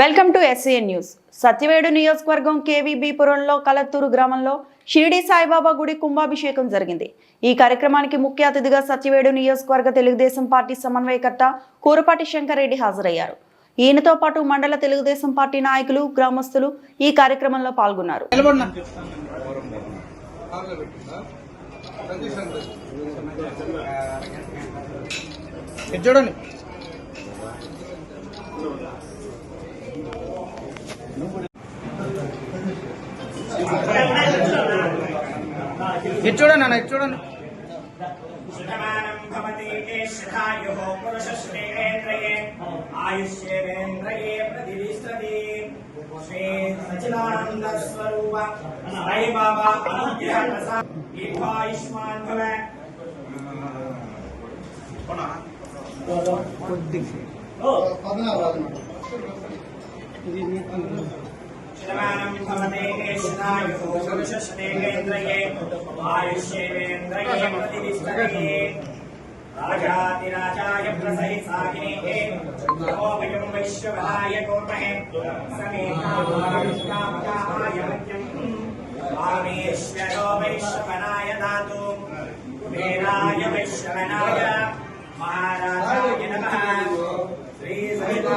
Welcome to SCN news Satyavedu నియోజకవర్గం కేవీబీపురంలో కలత్తూరు గ్రామంలో షిరిడి సాయిబాబా గుడి కుంభాభిషేకం జరిగింది. ఈ కార్యక్రమానికి ముఖ్య అతిథిగా సత్యవేడు నియోజకవర్గ తెలుగుదేశం పార్టీ సమన్వయకర్త కూరపాటి శంకర్రెడ్డి హాజరయ్యారు. ఈయనతో పాటు మండల తెలుగుదేశం పార్టీ నాయకులు గ్రామస్తులు ఈ కార్యక్రమంలో పాల్గొన్నారు. చూడండి ఇది చూడండి అన్న ఇది చూడండి. ఆయుష్యేంద్రయే ప్రతిష్టతి శ్రీ సచిదానంద స్వరూప సాయి బాబా అనుగ్రహ ప్రసాద్ దీర్ఘాయుష్మాన్ భవ. శతమానం భవతి श्रमानुषदेकेन्द्रये आयुष्येन्द्रये प्रतिष्ठये राजाधिराजाय प्रसहित सागिनेः नमो। वयं वैश्वभाय कुर्महे समेताय मह्यम् वामेश्वरो वैश्वनाय दातु कुबेराय वैश्वनाय महाराजाय नमः श्रीसहिता